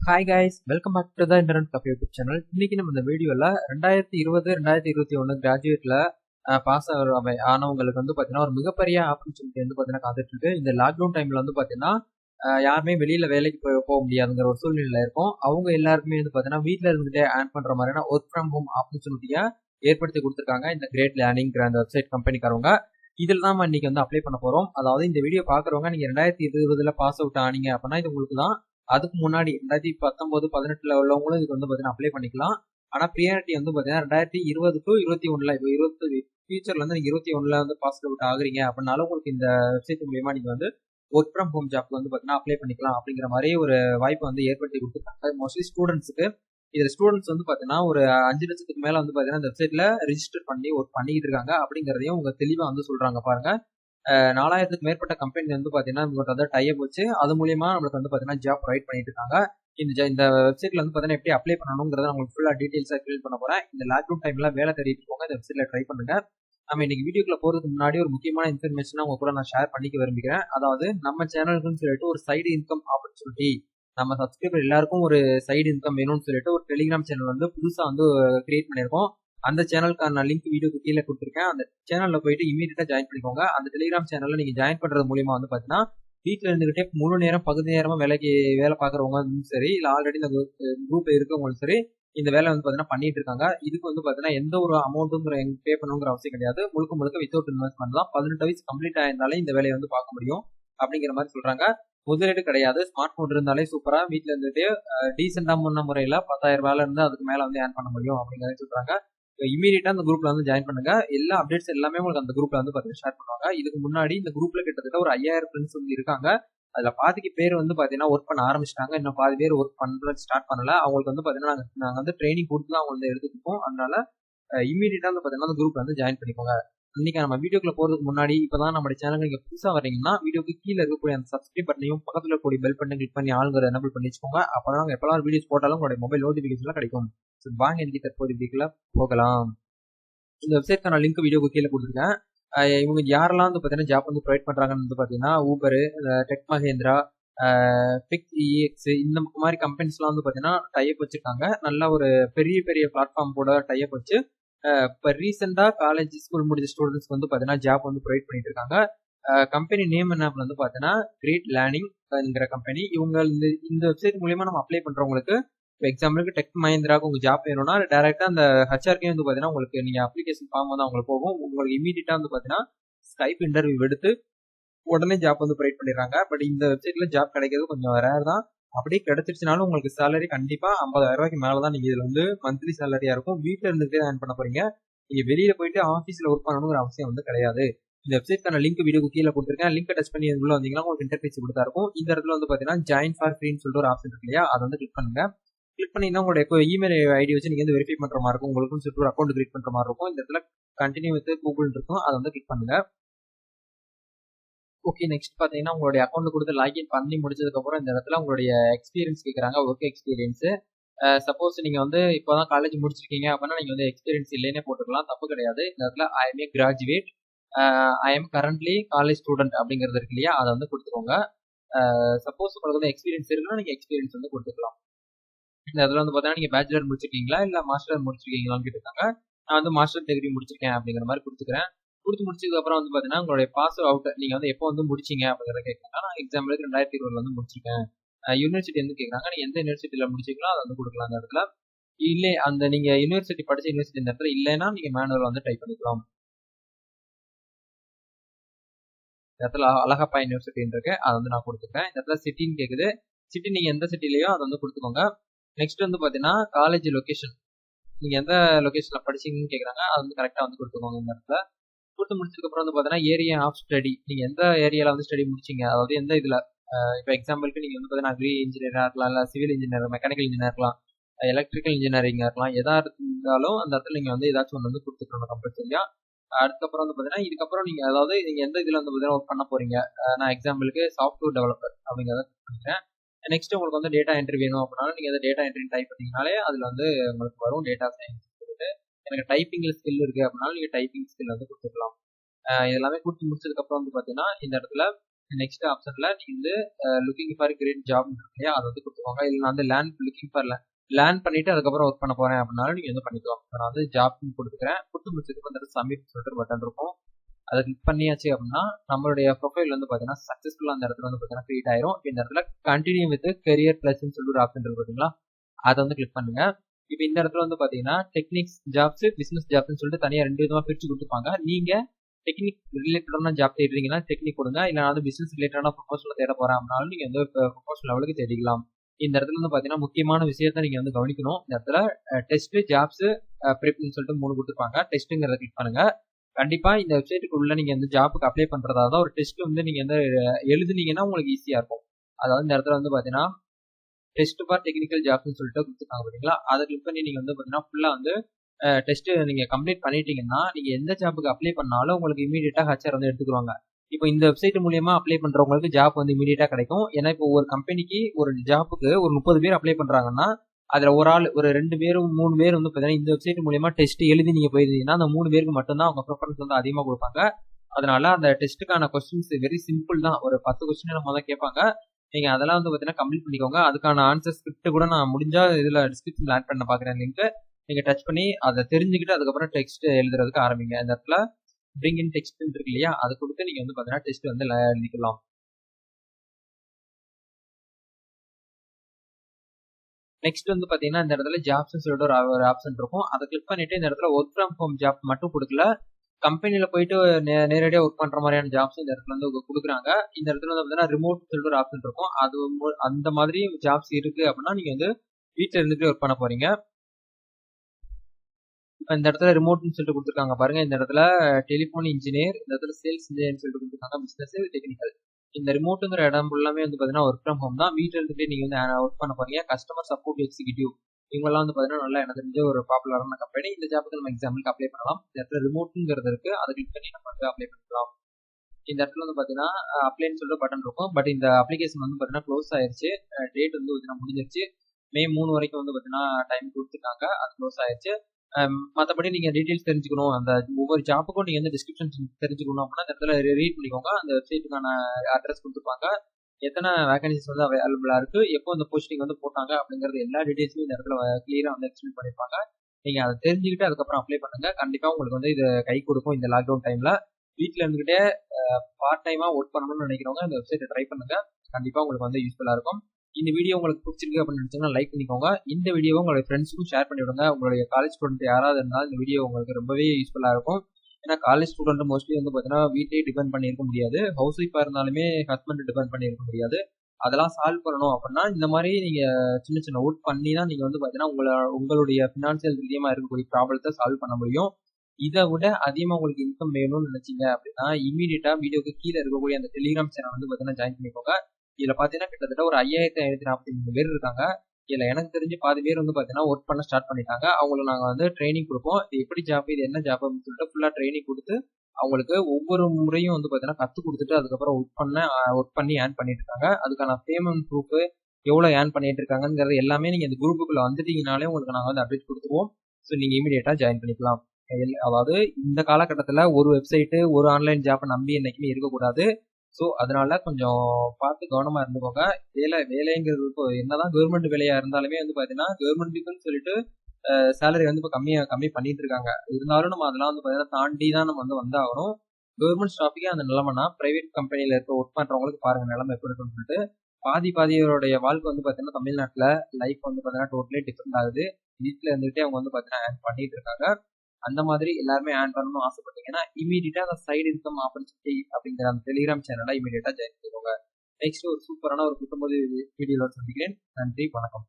Hi guys welcome back to the internet cafe YouTube channel இன்னைக்கு நம்ம இந்த வீடியோவில் ரெண்டாயிரத்தி இருபது ரெண்டாயிரத்தி இருபத்தி ஒன்று கிராஜுவேட்டில் பாஸ் ஆகிற ஆனவங்களுக்கு வந்து பார்த்தீங்கன்னா ஒரு மிகப்பெரிய ஆப்பர்ச்சுனிட்டி வந்து பார்த்தீங்கன்னா காத்துட்டு இருக்கு. இந்த லாக்டவுன் டைமில் வந்து பார்த்தீங்கன்னா யாருமே வெளியில் வேலைக்கு போய் போக முடியாதுங்கிற ஒரு சூழ்நிலையில் இருக்கும். அவங்க எல்லாருக்குமே வந்து பார்த்தீங்கன்னா வீட்டில் இருந்துகிட்டே ஏர்ன் பண்ணுற மாதிரியான ஒர்க் ஃப்ரம் ஹோம் ஆப்பர்ச்சுனிட்டியை ஏற்படுத்தி கொடுத்துருக்காங்க இந்த கிரேட் லேர்னிங்கிற அந்த வெப்சைட் கம்பெனிக்காரவங்க இதில் தான் நம்ம இன்னைக்கு வந்து அப்ளை பண்ண போகிறோம் அதாவது இந்த வீடியோ பார்க்குறவங்க நீங்கள் ரெண்டாயிரத்தி இருபதுல பாஸ் அவுட் ஆனீங்க அப்படின்னா இது உங்களுக்கு தான் அதுக்கு முன்னாடி ரெண்டாயிரத்தி பத்தொம்போது பதினெட்டில் உள்ளவங்களும் இதுக்கு வந்து பார்த்தீங்கன்னா அப்ளை பண்ணிக்கலாம். ஆனால் ப்ரியாரிட்டி வந்து பார்த்தீங்கன்னா ரெண்டாயிரத்தி இருபது டு இருபத்தி ஒன்றில் இப்போ இருபத்தி ஃபியூச்சர்ல வந்து நீங்கள் இருபத்தி ஒன்றில் வந்து பாஸ் அவுட் ஆகுறீங்க அப்படின்னாலும் உங்களுக்கு இந்த வெப்சைட் மூலியமாக நீங்கள் வந்து ஒர்க் ஃப்ரம் ஹோம் ஜாப்க்கு வந்து பார்த்தீங்கன்னா அப்ளை பண்ணிக்கலாம் அப்படிங்கிற மாதிரி ஒரு வாய்ப்பை வந்து ஏற்படுத்தி கொடுத்துருக்காங்க. மோஸ்ட்லி ஸ்டூடெண்ட்ஸுக்கு இதில் ஸ்டூடெண்ட்ஸ் வந்து பார்த்தீங்கன்னா ஒரு அஞ்சு லட்சத்துக்கு மேலே வந்து பார்த்தீங்கன்னா இந்த வெப்சைட்டில் ரிஜிஸ்டர் பண்ணி ஒர்க் பண்ணிக்கிட்டு இருக்காங்க அப்படிங்கிறதையும் உங்க தெளிவாக வந்து சொல்றாங்க பாருங்க. நாலாயிரத்துக்கு மேற்பட்ட கம்பெனி வந்து பார்த்தீங்கன்னா உங்களுக்கு வந்து டைப் வச்சு அது மூலியமா நம்மளுக்கு வந்து பார்த்தீங்கன்னா ஜாப் ப்ரொவைட் பண்ணிட்டு இருக்காங்க. இந்த ஜ- இந்த வெப்சைட்ல வந்து பார்த்தீங்கன்னா எப்படி அப்ளை பண்ணணுங்கிறத நான் உங்களுக்கு ஃபுல்லாக டீட்டெயில்ஸாக ஃபில் பண்ண போறேன். இந்த லாக்டவுன் டைம்ல வேலை தேடிட்டு போங்க இந்த வெப்சைட்ல ட்ரை பண்ணுங்க. நம்ம இன்னைக்கு வீடியோக்குள்ள போறதுக்கு முன்னாடி ஒரு முக்கியமான இன்ஃபர்மேஷன் உங்க கூட நான் ஷேர் பண்ணிக்க விரும்புகிறேன். அதாவது நம்ம சேனலுக்குன்னு சொல்லிட்டு ஒரு சைடு இன்கம் ஆப்பர்ச்சுனிட்டி நம்ம சப்ஸ்கிரைபர் எல்லாருக்கும் ஒரு சைடு இன்கம் வேணும்னு சொல்லிட்டு ஒரு டெலிகிராம் சேனல் வந்து புதுசாக வந்து கிரியேட் பண்ணியிருக்கோம். அந்த சேனலுக்கான லிங்க் வீடியோக்கு கீழே கொடுத்துருக்கேன். அந்த சேனலில் போயிட்டு இமீடியட்டாக ஜாயின் பண்ணிக்கோங்க. அந்த டெலிகிராம் சேனலில் நீங்கள் ஜாயின் பண்ணுறது மூலியமாக வந்து பார்த்தீங்கன்னா வீட்டில் இருந்துக்கிட்டே முழு நேரம் பகுதி நேரமாக வேலைக்கு வேலை பார்க்குறவங்க சரி இல்லை ஆல்ரெடி இந்த குரூப் இருக்கவங்களும் சரி இந்த வேலை வந்து பார்த்தீங்கன்னா பண்ணிட்டு இருக்காங்க. இதுக்கு வந்து பார்த்தீங்கன்னா எந்த ஒரு அமௌண்ட்டுங்கிற பே பண்ணணுங்கிற அவசியம் கிடையாது. முழுக்க முழுக்க வித்தவுட் இன்வெஸ்ட்மெண்ட் தான். பதினெட்டு வயசு கம்ப்ளீட் ஆயிருந்தாலே இந்த வேலையை வந்து பார்க்க முடியும் அப்படிங்கிற மாதிரி சொல்றாங்க. முதலீடு கிடையாது. ஸ்மார்ட் போன் இருந்தாலே சூப்பராக வீட்டில் இருந்துட்டு டீசெண்டாக முன்ன முறையில் பத்தாயிரம் ரூபாயில இருந்து அதுக்கு மேலே வந்து ஏர்ன் பண்ண முடியும் அப்படிங்கிறத சொல்றாங்க. இமீடியட்டா அந்த குரூப்ல வந்து ஜாயின் பண்ணுங்க. எல்லா அப்டேட்ஸ் எல்லாமே உங்களுக்கு அந்த குரூப்ல வந்து பார்த்தீங்கன்னா ஷேர் பண்ணுவாங்க. இதுக்கு முன்னாடி இந்த குரூப்ல கிட்டத்தட்ட ஒரு ஐயாயிரம் ஃப்ரெண்ட்ஸ் வந்து இருக்காங்க. அதுல பாதிக்கு பேர் வந்து பாத்தீங்கன்னா ஒர்க் பண்ண ஆரம்பிச்சிட்டாங்க. இன்னும் பாதி பேர் ஒர்க் பண்ற ஸ்டார்ட் பண்ணல. அவங்களுக்கு வந்து பாத்தீங்கன்னா நாங்க நாங்க வந்து ட்ரைனிங் கொடுத்து தான் அவங்க வந்து எடுத்துக்கிட்டோம் அதனால இமீடியட்டா வந்து பாத்தீங்கன்னா அந்த குரூப்ல வந்து ஜாயின் பண்ணிக்கோங்க. இன்னைக்கு நம்ம வீடியோக்குள்ள போறதுக்கு முன்னாடி இப்பதான் நம்ம சேனல் நீங்க புதுசா வரீங்கன்னா வீடியோக்கு கீழே இருக்கக்கூடிய அந்த சப்ஸ்கிரைப் பட்டனையும் பக்கத்துல இருக்கக்கூடிய பெல் பட்டன் கிளிக் பண்ணி ஆளுங்கிற எனபிள் பண்ணி வச்சுக்கோங்க. அப்பதான் நாங்க எப்பலாம் வீடியோஸ் போட்டாலும் உங்களுடைய மொபைல் நோட்டிபிகேஷன்ல கிடைக்கும். So, வாங்க இன்னைக்கு தற்போது வீக்ல போகலாம். இந்த வெப்சைட்க்கான லிங்க் வீடியோக்கு கீழே கொடுத்துருக்கேன். இவங்க யாரெல்லாம் வந்து பார்த்தீங்கன்னா ஜாப் வந்து ப்ரொவைட் பண்ணுறாங்கன்னு வந்து பார்த்தீங்கன்னா ஊபர் டெக் மஹேந்திரா பிக் இஎக்ஸ் இந்த மாதிரி கம்பெனிஸ்லாம் வந்து பார்த்தீங்கன்னா டைப் வச்சிருக்காங்க. நல்ல ஒரு பெரிய பெரிய பிளாட்ஃபார்ம் கூட டைப் வச்சு இப்போ ரீசெண்டாக காலேஜ் ஸ்கூல் முடிஞ்ச ஸ்டூடெண்ட்ஸ்க்கு வந்து பார்த்தீங்கன்னா ஜாப் வந்து ப்ரொவைட் பண்ணிட்டு இருக்காங்க கம்பெனி நேம் என்ன அப்படின்னு வந்து பார்த்தீங்கன்னா கிரேட் லேர்னிங்ங்கிற கம்பெனி இவங்க இந்த இந்த வெப்சைட் மூலியமா நம்ம அப்ளை பண்றவங்களுக்கு இப்போ எக்ஸாம்பிளுக்கு டெக் மஹிந்திராவுக்கு உங்கள் ஜாப் வேணும்னா டேரெக்டாக அந்த ஹெச்ஆர்கே வந்து பார்த்தீங்கன்னா உங்களுக்கு நீங்கள் அப்ளிகேஷன் ஃபார்ம் வந்து அவங்களுக்கு போகும். உங்களுக்கு இமீடியட்டாக வந்து பார்த்தீங்கன்னா ஸ்கைப் இன்டர்வியூ எடுத்து உடனே ஜாப் வந்து ப்ரொவைட் பண்ணிடுறாங்க. பட் இந்த வெப்சைட்டில் ஜாப் கிடைக்கிறது கொஞ்சம் ரேர் தான். அப்படியே கிடைச்சிருச்சுனாலும் உங்களுக்கு சேலரி கண்டிப்பா ஐம்பதாயிரம் ரூபாய்க்கு மேல தான் நீங்க இதுல வந்து மந்த்லி சேலரியா இருக்கும். வீட்டுல இருந்துகிட்டே ஏர்ன் பண்ண போறீங்க. நீங்க வெளியில போயிட்டு ஆஃபீஸ்ல ஒர்க் பண்ணணுங்கிற அவசியம் வந்து கிடையாது. இந்த வெப்சைட்க்கான லிங்க் வீடியோக்கு கீழே கொடுத்துருக்கேன். லிங்க் டச் பண்ணி உள்ள வந்தீங்கன்னா உங்களுக்கு இன்டர்ஃபேஸ் கொடுத்தா இருக்கும். இந்த இடத்துல வந்து பாத்தீங்கன்னா ஜாயின் ஃபார் ஃப்ரீன்னு சொல்லிட்டு ஒரு ஆப்ஷன் இருக்கு இல்லையா? அதை வந்து கிளிக் பண்ணுங்க. கிளிக் பண்ணீங்கன்னா உங்களுடைய இமெயில் ஐடி வச்சு நீங்க வந்து வெரிஃபை பண்ற மாதிரி இருக்கும். உங்களுக்கும் சொல்லிட்டு ஒரு அக்கௌண்ட் கிரியேட் பண்ற மாதிரி இருக்கும். இந்த இடத்துல கண்டினியூ வித் கூகுள் இருக்கும். அதை வந்து கிளிக் பண்ணுங்க. ஓகே நெக்ஸ்ட் பார்த்தீங்கன்னா உங்களுடைய அக்கௌண்ட் கொடுத்து லாகின் பண்ணி முடிச்சதுக்கப்புறம் இந்த இடத்துல உங்களுடைய எக்ஸ்பீரியன்ஸ் கேட்குறாங்க ஒர்க் எக்ஸ்பீரியன்ஸு சப்போஸ் நீங்கள் வந்து இப்போ தான் காலேஜ் முடிச்சிருக்கீங்க அப்படின்னா நீங்கள் வந்து எக்ஸ்பீரியன்ஸ் இல்லைன்னே போட்டுக்கலாம். தப்பு கிடையாது. இந்த இடத்துல I am a graduate I am currently college student அப்படிங்கிறது இருக்கு இல்லையா? அதை வந்து கொடுத்துக்கோங்க. சப்போஸ் உங்களுக்கு வந்து எக்ஸ்பீரியன்ஸ் இருக்குன்னா நீங்கள் எக்ஸ்பீரியன்ஸ் வந்து கொடுத்துக்கலாம். இந்த இடத்துல வந்து பார்த்தீங்கன்னா நீங்கள் பேச்சுலர் முடிச்சிருக்கீங்களா? இல்லை மாஸ்டர் முடிச்சிருக்கீங்களான்னு கேட்டிருக்காங்க. நான் வந்து மாஸ்டர் டிகிரி முடிச்சிருக்கேன் அப்படிங்கிற மாதிரி கொடுத்துக்கிறேன். கொடுத்து முடிச்சதுக்கு அப்புறம் வந்து பாத்தீங்கன்னா உங்களுடைய பாஸ் அவுட் நீங்க வந்து எப்போ வந்து முடிச்சீங்க அப்படிங்கிறத கேட்குறாங்க நான் எக்ஸாம்பிளுக்கு ரெண்டாயிரத்தி இருபதுல வந்து முடிச்சிருக்கேன். யூனிவர்சிட்டி வந்து கேட்குறாங்க நீங்க எந்த யூனிவர்சிட்டியில முடிச்சிக்கலாம் அதை வந்து கொடுக்கலாம் அந்த இடத்துல இல்லை அந்த நீங்க யூனிவர்சிட்டி படிச்ச யூனிவர்சிட்டி இந்த இடத்துல இல்லைன்னா நீங்க மேனுவல் வந்து டைப் பண்ணிக்கலாம். இந்த இடத்துல அழகப்பா யூனிவர்சிட்டின்னு இருக்கு. அதை வந்து நான் கொடுத்துருக்கேன் இந்த இடத்துல சிட்டின்னு கேட்குது சிட்டி நீங்கள் எந்த சிட்டிலையோ அதை வந்து கொடுத்துக்கோங்க. நெக்ஸ்ட் வந்து பார்த்தீங்கன்னா காலேஜ் லொக்கேஷன் நீங்கள் எந்த லொக்கேஷனில் படிச்சீங்கன்னு கேட்குறாங்க அது வந்து கரெக்டாக வந்து கொடுத்துக்கோங்க இந்த இடத்துல. டுவெல்த் முடிச்சதுக்கு அப்புறம் வந்து பாத்தீங்கன்னா ஏரியா ஆஃப் ஸ்டடி நீங்க எந்த ஏரியால வந்து ஸ்டடி முடிச்சீங்க? அதாவது எந்த இதுல? இப்போ எக்ஸாம்பிளுக்கு நீங்க வந்து பாத்தீங்கன்னா அக்ரி இன்ஜினியரா இருக்கலாம் இல்ல சிவில் இன்ஜினியர் மெக்கானிக்கல் இன்ஜினியர் இருக்கலாம் எலக்ட்ரிக்கல் இன்ஜினியரிங்கா இருக்கலாம். எதா இருந்தாலும் அந்த இடத்துல நீங்க வந்து ஏதாச்சும் ஒன்று வந்து கொடுத்துக்கணும் கம்பல்சரியா அதுக்கப்புறம் வந்து பாத்தீங்கன்னா இதுக்கப்புறம் நீங்க அதாவது நீங்க எந்த இதுல வந்து பாத்தீங்கன்னா ஒர்க் பண்ண போறீங்க? நான் எக்ஸாம்பிளுக்கு சாஃப்ட்வேர் டெவலப்பர் அப்படிங்கிறத பண்ணிக்கிறேன் நெக்ஸ்ட் உங்களுக்கு வந்து டேட்டா என்ட்ரி வேணும் அப்படின்னாலும் நீங்க எதாவது டேட்டா என்ட்ரி டைப் பண்ணீங்கனாலே அதுல வந்து உங்களுக்கு வரும் டேட்டா சயின்ஸ் எனக்கு டைப்பிங்கில் ஸ்கில் இருக்குது அப்படின்னாலும் நீங்கள் டைப்பிங் ஸ்கில் வந்து கொடுத்துக்கலாம். எல்லாமே கொடுத்து முடிச்சதுக்கப்புறம் வந்து பார்த்தீங்கன்னா இந்த இடத்துல நெக்ஸ்ட் ஆப்ஷனில் நீங்கள் வந்து லுக்கிங் ஃபார் கிரேட் ஜாப் இல்லையா? அதை வந்து கொடுத்துக்கோங்க. இல்லை நான் வந்து லேண்ட் லுக்கிங் ஃபார் லேண்ட் பண்ணிவிட்டு அதுக்கப்புறம் ஒர்க் பண்ண போகிறேன் அப்படின்னாலும் நீங்கள் வந்து பண்ணிக்கலாம். நான் வந்து ஜாப் கொடுத்துக்கிறேன். கொடுத்து முடிச்சதுக்கு வந்துட்டு சப்மிட் சொல்லிட்டு பட்டன் இருக்கும். அதை கிளிக் பண்ணியாச்சு அப்படின்னா நம்மளுடைய ப்ரொஃபைல் வந்து பார்த்தீங்கன்னா சக்ஸஸ்ஃபுல்லாக அந்த இடத்துல வந்து பார்த்தீங்கன்னா கிரியேட் ஆயிரும். இந்த இடத்துல கண்டினியூ வித் கெரியர் பிளஸ்ன்னு சொல்லிட்டு ஒரு ஆப்ஷன் இருக்கு பார்த்தீங்களா அதை வந்து கிளிக் பண்ணுங்கள் இப்போ இந்த இடத்துல வந்து பார்த்தீங்கன்னா டெக்னிக்ஸ் ஜாப்ஸ் பிசினஸ் ஜாப்ஸ்னு சொல்லிட்டு தனியாக ரெண்டு விதமாக பிரித்து கொடுத்துருப்பாங்க நீங்கள் டெக்னிக் ரிலேட்டடான ஜாப் தேடுறீங்கன்னா டெக்னிக் கொடுங்க. இல்லை நான் பிஸ்னஸ் பிசினஸ் ரிலேட்டடான ப்ரொபோசல் தேட போகிறேன் அப்படின்னாலும் நீங்கள் வந்து ப்ரொபோசல் லெவலுக்கு தேடிக்கலாம். இந்த இடத்துல வந்து பார்த்தீங்கன்னா முக்கியமான விஷயத்த நீங்கள் வந்து கவனிக்கணும். இந்த இடத்துல டெஸ்ட் ஜாப்ஸ் ப்ரிப்னு சொல்லிட்டு மூணு கொடுத்துருப்பாங்க. டெஸ்ட்டுங்கிறத கிளிக் பண்ணுங்க. கண்டிப்பாக இந்த வெப்சைட்டுக்கு உள்ள நீங்கள் வந்து ஜாப்புக்கு அப்ளை பண்ணுறதா தான் ஒரு டெஸ்ட் வந்து நீங்கள் வந்து எழுதுனீங்கன்னா உங்களுக்கு ஈஸியாக இருக்கும். அதாவது இந்த இடத்துல வந்து பார்த்தீங்கன்னா டெஸ்ட் ஃபார் டெக்னிக்கல் ஜாப்னு சொல்லிட்டு கொடுத்துருக்காங்க பார்த்தீங்களா அதை கிளிக் பண்ணி நீங்கள் வந்து பார்த்தீங்கன்னா ஃபுல்லாக வந்து டெஸ்ட்டு நீங்கள் கம்ப்ளீட் பண்ணிட்டீங்கன்னா நீங்கள் எந்த ஜாப்புக்கு அப்ளை பண்ணாலும் உங்களுக்கு இமீடியட்டாக ஹச்ஆர் வந்து எடுத்துக்குவாங்க. இப்போ இந்த வெப்சைட் மூலியமா அப்ளை பண்ணுறவங்களுக்கு ஜாப் வந்து இமீடியட்டாக கிடைக்கும். ஏன்னா இப்போ ஒரு கம்பெனிக்கு ஒரு ஜாப்புக்கு ஒரு முப்பது பேர் அப்ளை பண்ணுறாங்கன்னா அதில் ஒரு ஆள் ஒரு ரெண்டு பேரும் மூணு பேர் வந்து பார்த்தீங்கன்னா இந்த வெப்சைட் மூலியமா டெஸ்ட் எழுதி நீங்கள் போயிருந்தீங்கன்னா அந்த மூணு பேருக்கு மட்டும்தான் அவங்க ப்ரிஃபரன்ஸ் வந்து அதிகமாக கொடுப்பாங்க. அதனால அந்த டெஸ்ட்டுக்கான கொஸ்டின்ஸ் வெரி சிம்பிள் தான். ஒரு பத்து கொஸ்டின் நம்ம தான் கேட்பாங்க. நீங்க அதெல்லாம் வந்து பார்த்தீங்கன்னா கம்ப்ளீட் பண்ணிக்கோங்க. அதுக்கான ஆன்சர் ஸ்கிரிப்ட் கூட நான் முடிஞ்சா இதுல டிஸ்கிரிப்ஷன் ஆட் பண்ண பாக்குறேன் லிங்க் நீங்க டச் பண்ணி அதை தெரிஞ்சுக்கிட்டு அதுக்கப்புறம் டெக்ஸ்ட் எழுதுறதுக்கு ஆரம்பிங்க. இந்த இடத்துல பிரிங் இன் டெக்ஸ்ட் இருக்கு இல்லையா? அதை கொடுத்து நீங்க வந்து பாத்தீங்கன்னா டெஸ்ட் வந்து எழுதிக்கலாம். நெக்ஸ்ட் வந்து பாத்தீங்கன்னா இந்த இடத்துல ஜாப்ஸ் சொல்லிட்டு ஒரு ஒரு ஆப்ஷன் இருக்கும். அதை கிளிக் பண்ணிட்டு இந்த இடத்துல ஒர்க் ஃப்ரம் ஹோம் ஜாப் மட்டும் கொடுக்கல. கம்பெனியில போயிட்டு நேரடியாக ஒர்க் பண்ற மாதிரியான ஜாப்ஸ் இந்த இடத்துல வந்து கொடுக்குறாங்க. இந்த இடத்துல வந்து பார்த்தீங்கன்னா ரிமோட் சொல்லிட்டு ஒரு ஆப்ஷன் இருக்கும். அது அந்த மாதிரி ஜாப்ஸ் இருக்கு அப்படின்னா நீங்க வந்து வீட்டில் இருந்துட்டு ஒர்க் பண்ண போறீங்க. இப்போ இந்த இடத்துல ரிமோட்னு சொல்லிட்டு கொடுத்துருக்காங்க. பாருங்க இந்த இடத்துல டெலிஃபோன் இன்ஜினியர் இந்த இடத்துல சேல்ஸ் இன்ஜினியர் சொல்லிட்டு கொடுத்துருக்காங்க. பிசினஸ் டெக்னிக்கல் இந்த ரிமோட்டுங்கிற இடம் ஃபுல்லாமே வந்து பார்த்தீங்கன்னா ஒர்க் ஃப்ரம் ஹோம் தான். வீட்டில் இருந்துட்டு நீங்கள் வந்து ஒர்க் பண்ண போறீங்க. கஸ்டமர் சப்போர்ட் எக்ஸிக்யூட்டிவ் இவங்கெல்லாம் வந்து பார்த்தீங்கன்னா நல்லா எனக்கு தெரிஞ்ச ஒரு பாப்புலரான கம்பெனி இந்த ஜாப்புக்கு நம்ம எக்ஸாம்பிளுக்கு அப்ளை பண்ணலாம். இந்த இடத்துல ரிமோட்டுங்கிறது இருக்கு. அதை கிளிக் பண்ணி நம்ம வந்து அப்ளை பண்ணிக்கலாம். இந்த இடத்துல வந்து பார்த்தீங்கன்னா அப்ளைன்னு சொல்லிட்டு பட்டன் இருக்கும். பட் இந்த அப்ளிகேஷன் வந்து பார்த்தீங்கன்னா க்ளோஸ் ஆயிடுச்சு டேட் வந்து பார்த்தீங்கன்னா முடிஞ்சிருச்சு. மே மூணு வரைக்கும் வந்து பார்த்தீங்கன்னா டைம் கொடுத்துருக்காங்க அது க்ளோஸ் ஆயிடுச்சு மற்றபடி நீங்கள் டீட்டெயில்ஸ் தெரிஞ்சுக்கணும். அந்த ஒவ்வொரு ஜாப்புக்கும் நீங்கள் வந்து டிஸ்கிரிப்ஷன் தெரிஞ்சுக்கணும் அப்படின்னா இந்த இடத்துல ரீட் பண்ணிக்கோங்க. அந்த வெப்சைட்டுக்கான அட்ரஸ் கொடுத்துருப்பாங்க. எத்தனை வேகன்சிஸ் வந்து அவைலபிளாக இருக்குது எப்போ இந்த போஸ்டிங் வந்து போட்டாங்க? அப்படிங்கிறது எல்லா டீடைல்ஸும் இந்த இடத்துல கிளியராக வந்து எக்ஸ்பிளைன் பண்ணியிருப்பாங்க. நீங்கள் அதை தெரிஞ்சுக்கிட்டு அதுக்கப்புறம் அப்ளை பண்ணுங்க. கண்டிப்பாக உங்களுக்கு வந்து இது கை கொடுக்கும் இந்த லாக்டவுன் டைமில் வீட்டில் இருந்துகிட்டே பார்ட் டைமாக ஒர்க் பண்ணணும்னு நினைக்கிறவங்க இந்த வெப்சைட்டை ட்ரை பண்ணுங்க. கண்டிப்பாக உங்களுக்கு வந்து யூஸ்ஃபுல்லாக இருக்கும். இந்த வீடியோ உங்களுக்கு பிடிச்சிருக்கு அப்படின்னு நினச்சிங்கன்னா லைக் பண்ணிக்கோங்க. இந்த வீடியோவை உங்களுடைய ஃப்ரெண்ட்ஸுக்கும் ஷேர் பண்ணிவிடுங்க. உங்களுடைய காலேஜ் ஸ்டூடெண்ட் யாராவது இருந்தால் இந்த வீடியோ உங்களுக்கு ரொம்பவே யூஸ்ஃபுல்லாக இருக்கும். ஏன்னா காலேஜ் ஸ்டூடெண்ட் மோஸ்ட்லி வந்து பார்த்தீங்கன்னா வீட்டையே டிபெண்ட் பண்ணியிருக்க முடியாது. ஹவுஸ் ஒய்ஃபாக இருந்தாலுமே ஹஸ்பண்ட் டிபெண்ட் பண்ணியிருக்க முடியாது. அதெல்லாம் சால்வ் பண்ணணும் அப்படின்னா இந்த மாதிரி நீங்கள் சின்ன சின்ன ஒர்க் பண்ணி தான் நீங்கள் வந்து பார்த்தீங்கன்னா உங்களை உங்களுடைய ஃபினான்சியல் ரீதியமாக இருக்கக்கூடிய ப்ராப்ளத்தை சால்வ் பண்ண முடியும். இதை விட அதிகமாக உங்களுக்கு இன்கம் வேணும்னு நினைச்சீங்க அப்படின்னா இமீடியட்டா வீடியோக்கு கீழே இருக்கக்கூடிய அந்த டெலிகிராம் சேனல் வந்து பார்த்தீங்கன்னா ஜாயின் பண்ணிக்கோங்க. இதில் பார்த்தீங்கன்னா கிட்டத்தட்ட ஒரு ஐயாயிரத்தி ஐநூத்தி நாற்பத்தி மூணு பேர் இருக்காங்க. இல்லை எனக்கு தெரிஞ்சு பாதி பேர் வந்து பார்த்தீங்கன்னா ஒர்க் பண்ண ஸ்டார்ட் பண்ணிட்டாங்க. அவங்களுக்கு நாங்கள் வந்து ட்ரைனிங் கொடுப்போம். இது எப்படி ஜாப் இது என்ன ஜாப் அப்படின்னு சொல்லிட்டு ஃபுல்லாக ட்ரைனிங் கொடுத்து அவங்களுக்கு ஒவ்வொரு முறையும் வந்து பார்த்தீங்கன்னா கற்றுக் கொடுத்துட்டு அதுக்கப்புறம் ஒர்க் பண்ண ஒர்க் பண்ணி ஏர்ன் பண்ணிட்டு இருக்காங்க. அதுக்கான பேமெண்ட் ப்ரூஃப் எவ்வளோ ஏர்ன் பண்ணிட்டு இருக்காங்கிறது எல்லாமே நீங்கள் இந்த குரூப்புக்குள்ள வந்துட்டீங்கனாலே உங்களுக்கு நாங்கள் வந்து அப்டேட் கொடுத்துருவோம். ஸோ நீங்கள் இமீடியட்டாக ஜாயின் பண்ணிக்கலாம். அதாவது இந்த காலகட்டத்தில் ஒரு வெப்சைட்டு ஒரு ஆன்லைன் ஜாப்பை நம்பி என்றைக்குமே இருக்கக்கூடாது. ஸோ அதனால கொஞ்சம் பார்த்து கவனமாக இருந்துக்கோங்க. வேலை வேலைங்கிறது இப்போ என்னதான் கவர்மெண்ட் வேலையா இருந்தாலுமே வந்து பாத்தீங்கன்னா கவர்மெண்ட்டுக்குன்னு சொல்லிட்டு சேலரி வந்து இப்போ கம்மியாக கம்மி பண்ணிட்டு இருக்காங்க. இருந்தாலும் நம்ம அதெல்லாம் வந்து பார்த்தீங்கன்னா தாண்டி தான் நம்ம வந்து வந்தாகணும். கவர்மெண்ட் ஸ்டாஃபுக்கே அந்த நிலைமைனா பிரைவேட் கம்பெனியில் இருக்க ஒர்க் பண்ணுறவங்களுக்கு பாருங்க நிலமை எப்படி இருக்குன்னு சொல்லிட்டு. பாதி பாதியோடைய வாழ்க்கை வந்து பார்த்தீங்கன்னா தமிழ்நாட்டில் லைஃப் வந்து பார்த்தீங்கன்னா டோட்டலி டிஃப்ரெண்ட் ஆகுது. வீட்டில் இருந்துகிட்டே அவங்க வந்து பார்த்தீங்கன்னா ஏர்ன் பண்ணிட்டு இருக்காங்க. அந்த மாதிரி எல்லாருமே ஆட் பண்ணணும்னு ஆசைப்பட்டீங்கன்னா இமீடியட்டா அந்த சைடு இன்கம் ஆப்பர்ச்சுனிட்டி அப்படிங்கிற அந்த டெலிகிராம் சேனலை இமீடியட்டா ஜாயின் பண்ணிக்கோங்க. நெக்ஸ்ட் ஒரு சூப்பரான ஒரு புத்தம்போது வீடியோவில் சந்திக்கிறேன். நன்றி வணக்கம்.